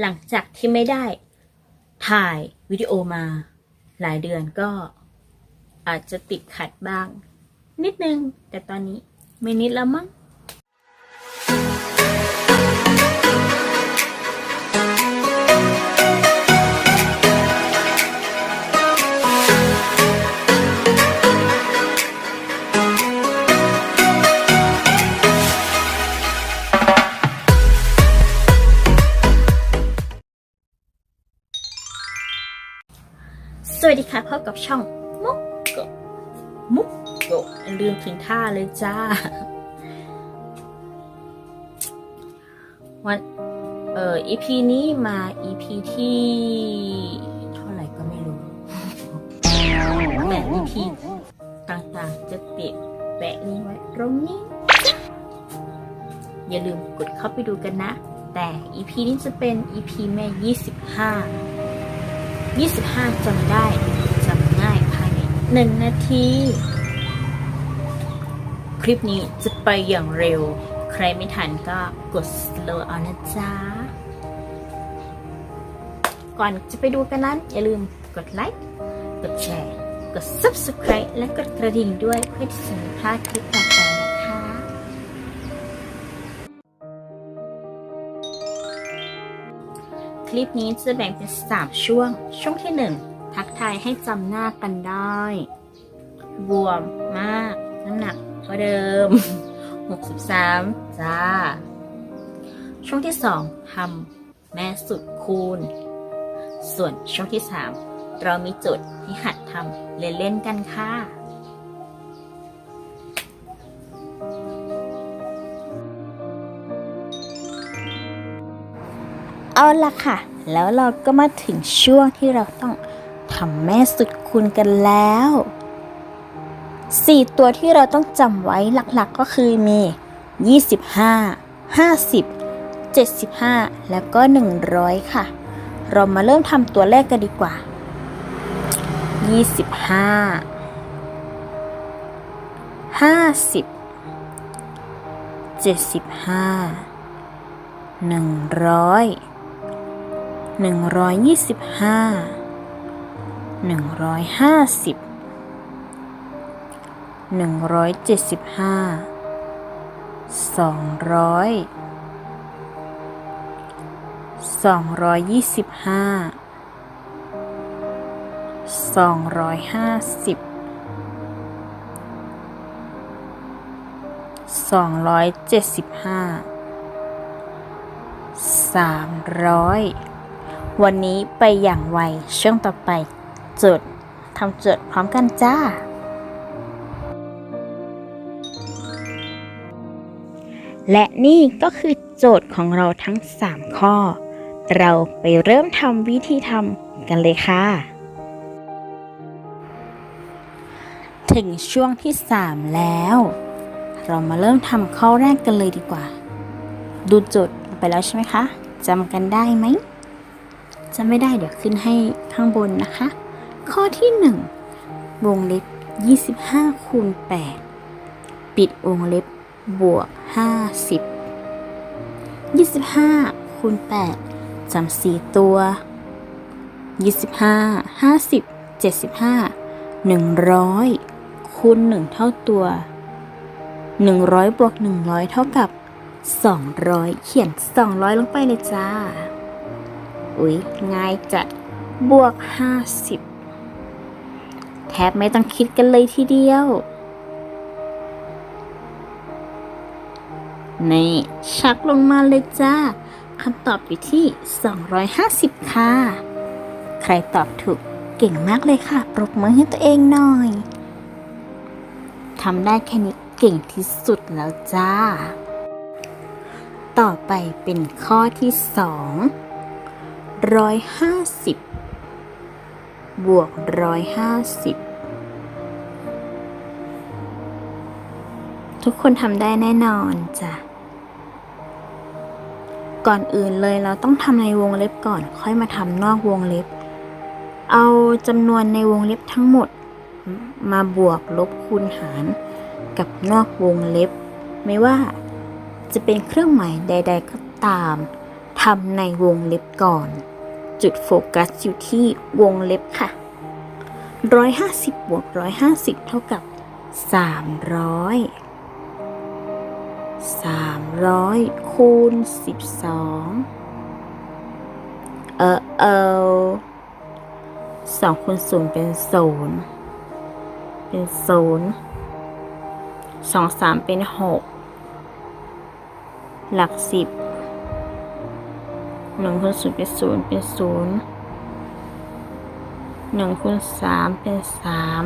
หลังจากที่ไม่ได้ถ่ายวิดีโอมาหลายเดือนก็อาจจะติดขัดบ้าง นิดนึง แต่ตอนนี้ไม่นิดแล้วมั้ง สวัสดีค่ะพบกับช่องมุกโกมุกโกลืมทิ้งท่าเลยจ้า วันเอ่อ EP นี้มา EP ที่ เท่าไหร่ก็ไม่รู้แต่ EP ต่างๆ จะติดแปะนี้ไว้ตรงนี้ อย่าลืมกดเข้าไปดูกันนะ แต่ EP นี้จะเป็น EP แม่ 25 25จำได้จำง่ายภายในหนึ่งนาที คลิปนี้จะไปอย่างเร็ว ใครไม่ทันก็กด slow เอานะจ๊ะ ก่อนจะไปดูกันนั้น อย่าลืมกดไลค์ กดแชร์ กด subscribe และกดกระดิ่งด้วยเพื่อที่จะไม่พลาดคลิปต่อไป คลิปนี้จะแบ่งเป็น3ช่วง ช่วงที่1ทักทายให้จำหน้ากันได้ บวมมาก น้ำหนักเท่าเดิม 63 จ้า ช่วงที่2ทำแม่สุดคูณ ส่วนช่วงที่3เรามีจุดให้หัดทำเล่นๆกันค่ะ เอาละค่ะ แล้วเราก็มาถึงช่วงที่เราต้องทำแม่สุดคูณกันแล้ว 4 ตัวที่เราต้องจำไว้หลักๆก็คือมี 25 50 75 แล้วก็ 100 ค่ะ เรามาเริ่มทำตัวแรกกันดีกว่า 25 50 75 100 หนึ่งร้อยยี่สิบห้าหนึ่งร้อยห้าสิบหนึ่งร้อยเจ็ดสิบห้าสองร้อยสองร้อยยี่สิบห้าสองร้อยห้าสิบสองร้อยเจ็ดสิบห้าสามร้อย วันนี้ไปอย่างไว ช่วงต่อไปโจทย์ทำโจทย์พร้อมกันจ้า และนี่ก็คือโจทย์ของเราทั้ง 3 ข้อ เราไปเริ่มทำวิธีทำกันเลยค่ะ ถึงช่วงที่ 3 แล้ว เรามาเริ่มทำข้อแรกกันเลยดีกว่า ดูโจทย์ไปแล้วใช่ไหมคะจำกันได้ไหม จะไม่ได้เดี๋ยวขึ้นให้ข้างบนนะคะ ข้อที่ 1 วงเล็บ 25คูณ8ปิดวงเล็บบวก 50 25คูณ8จำ4ตัว 25 50 75 100คูณ1เท่าตัว 100บวก100 เท่ากับ 200 เขียน 200 ลงไปเลยจ้า อุ๊ยง่ายจัดบวก 50 แทบไม่ต้องคิดกันเลยทีเดียว นี่ชักลงมาเลยจ้าคำตอบอยู่ที่ 250 ค่ะ ใครตอบถูกเก่งมากเลยค่ะ ปรบมือให้ตัวเองหน่อยทำได้แค่นี้เก่งที่สุดแล้วจ้า ต่อไปเป็นข้อที่สอง ร้อยห้าสิบบวกร้อยห้าสิบทุกคนทำได้แน่นอนจ้ะ ก่อนอื่นเลยเราต้องทำในวงเล็บก่อน ค่อยมาทำนอกวงเล็บ เอาจำนวนในวงเล็บทั้งหมด มาบวกลบคูณหาร กับนอกวงเล็บ ไม่ว่าจะเป็นเครื่องหมายใด ๆ ก็ตามททำในวงเล็บก่อน จุดโฟกัสอยู่ที่วงเล็บค่ะ 150 บวก 150 เท่ากับ 300 300 คูณ 12 เออเออสองคูณศูนย์เป็นศูนย์เป็นศูนย์สองสามเป็นหกหลักสิบ หนึ่งคูณศูนย์เป็นศูนย์เป็นศูนย์หนึ่งคูณสามเป็นสาม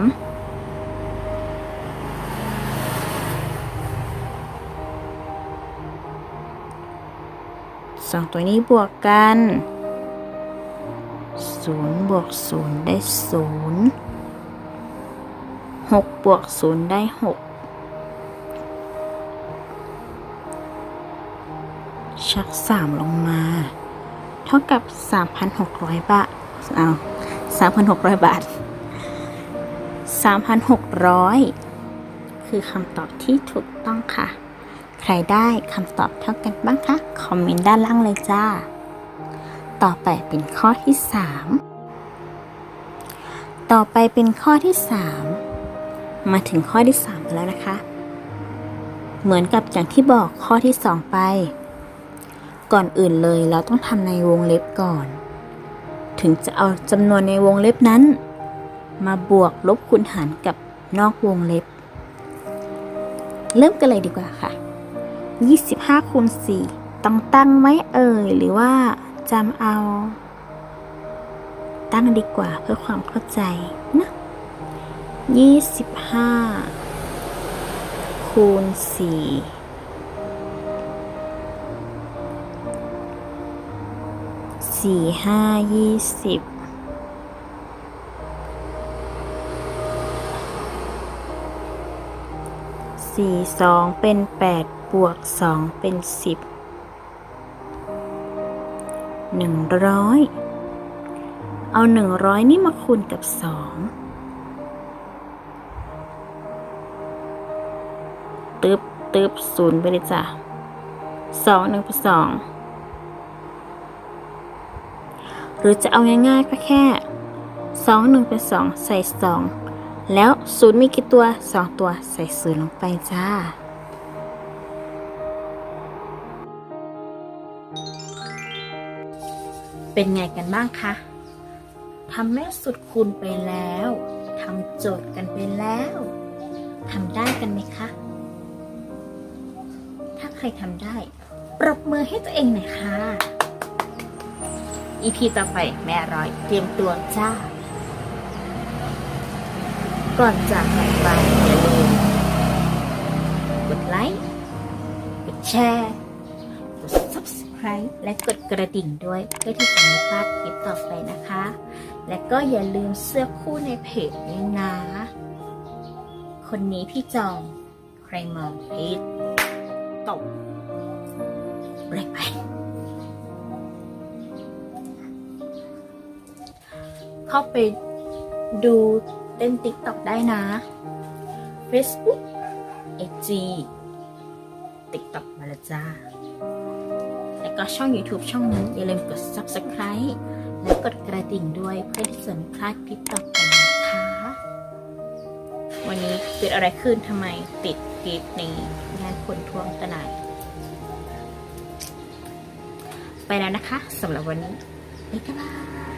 สองตัวนี้บวกกันศูนย์บวกศูนย์ได้ศูนย์หกบวกศูนย์ได้หกชักสามลงมา เท่ากับ 3,600 บาทเอา3,600 บาท 3,600 คือคำตอบที่ถูกต้องค่ะ ใครได้คำตอบเท่ากันบ้างคะ คอมเมนต์ด้านล่างเลยจ้า ต่อไปเป็นข้อที่ 3 ต่อไปเป็นข้อที่ 3 มาถึงข้อที่ 3 แล้วนะคะ เหมือนกับอย่างที่บอกข้อที่ 2 ไป ก่อนอื่นเลยเราต้องทำในวงเล็บก่อน ถึงจะเอาจำนวนในวงเล็บนั้น มาบวกลบคูณหารกับนอกวงเล็บ เริ่มกันเลยดีกว่าค่ะ 25คูณ4ต้องตั้งไหมเอ่ยหรือว่าจำเอา ตั้งดีกว่าเพื่อความเข้าใจนะ25คูณ4 สี่ห้ายี่สิบสี่สองเป็นแปดบวกสองเป็นสิบหนึ่งร้อยเอาหนึ่งร้อยนี่มาคูณกับสองตึบตึบศูนย์ไปเลยจ้ะสองหนึ่งเป็นสอง หรือจะเอาง่ายๆก็แค่ 2 1 เป็น 2 ใส่ 2 แล้วศูนย์มีกี่ตัว 2 ตัวใส่ศูนย์ลงไปจ้า เป็นไงกันบ้างคะทำแม่สุดคูณไปแล้วทำโจทย์กันไปแล้วทำได้กันไหมคะ ถ้าใครทำได้ ปรบมือให้ตัวเองหน่อยค่ะ อีพีต่อไปแม่ร้อยเตรียมตัวจ้า ก่อนจากกันไปอย่าลืมกดไลค์ กดแชร์ กด subscribe และกดกระดิ่งด้วยเพื่อที่จะไม่พลาดคลิปต่อไปนะคะ และก็อย่าลืมเสื้อคู่ในเพจด้วยนะ คนนี้พี่จอง ใครมองพีทตบ เข้าไปดูเต้นติ๊กต็อกได้นะ Facebook IG TikTok มาล้วจ้า แล้วก็ช่อง YouTube ช่องนี้อย่าลืมกด Subscribe และกดกระดิ่งด้วยเพื่อที่จะไม่พลาดคลิปต่อไปนะคะ วันนี้เกิดอะไรขึ้นทำไมติดคลิปในงานผลท่วงตนายไปแล้วนะคะสำหรับวันนี้บ๊ายบาย